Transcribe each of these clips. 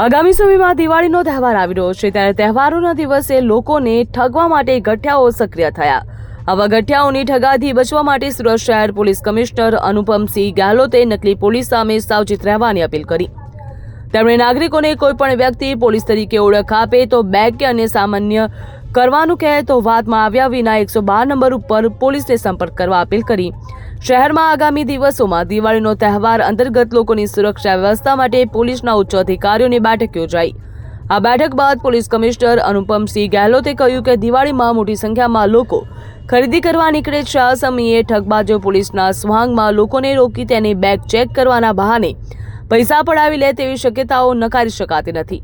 આગામી સમયમાં દિવાળીનો તહેવાર આવી રહ્યો છે ત્યારે તહેવારોના દિવસે લોકોને ઠગવા માટે ગઠિયાઓ સક્રિય થયા. આવા ગઠિયાઓની ઠગાથી બચવા માટે સુરત શહેર પોલીસ કમિશનર અનુપમસિંહ ગેહલોતે નકલી પોલીસ સામે સાવચેત રહેવાની અપીલ કરી. તેમણે નાગરિકોને કોઈ પણ વ્યક્તિ પોલીસ તરીકે ઓળખ આપે તો બેગ કે અન્ય સામાન્ય કરવાનું કહે તો વાતમાં આવ્યા વિના એકસો બાર નંબર ઉપર પોલીસને સંપર્ક કરવા અપીલ કરી. શહેરમાં આગામી દિવસોમાં દિવાળીનો તહેવાર અંતર્ગત લોકોની સુરક્ષા વ્યવસ્થા માટે પોલીસના ઉચ્ચ અધિકારીઓની બેઠક યોજાઈ. આ બેઠક બાદ પોલીસ કમિશનર અનુપમસિંહ ગેહલોતે કહ્યું કે દિવાળીમાં મોટી સંખ્યામાં લોકો ખરીદી કરવા નીકળે છે. આ સમયે ઠગબાજો પોલીસના સ્વાંગમાં લોકોને રોકી તેની બેગ ચેક કરવાના બહાને પૈસા પડાવી લે તેવી શક્યતાઓ નકારી શકાતી નથી.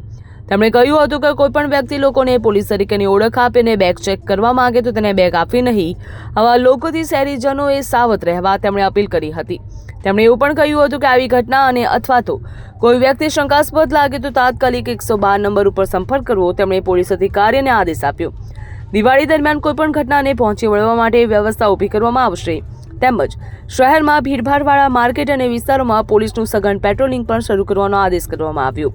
તેમણે કહ્યું હતું કે કોઈપણ વ્યક્તિ લોકોને પોલીસ તરીકેની ઓળખ આપીને બેગ ચેક કરવા માંગે તો તેને બેગ આપવી નહીં. આવા લોકોથી શહેરીજનોએ સાવધ રહેવા તેમણે અપીલ કરી હતી. તેમણે એવું પણ કહ્યું હતું કે આવી ઘટના અને અથવા તો કોઈ વ્યક્તિ શંકાસ્પદ લાગે તો તાત્કાલિક એકસો બાર નંબર ઉપર સંપર્ક કરવો તેમણે પોલીસ અધિકારીને આદેશ આપ્યો. દિવાળી દરમિયાન કોઈપણ ઘટનાને પહોંચી વળવા માટે વ્યવસ્થા ઊભી કરવામાં આવશે. તેમજ શહેરમાં ભીડભાડવાળા માર્કેટ અને વિસ્તારોમાં પોલીસનું સઘન પેટ્રોલિંગ પણ શરૂ કરવાનો આદેશ કરવામાં આવ્યો.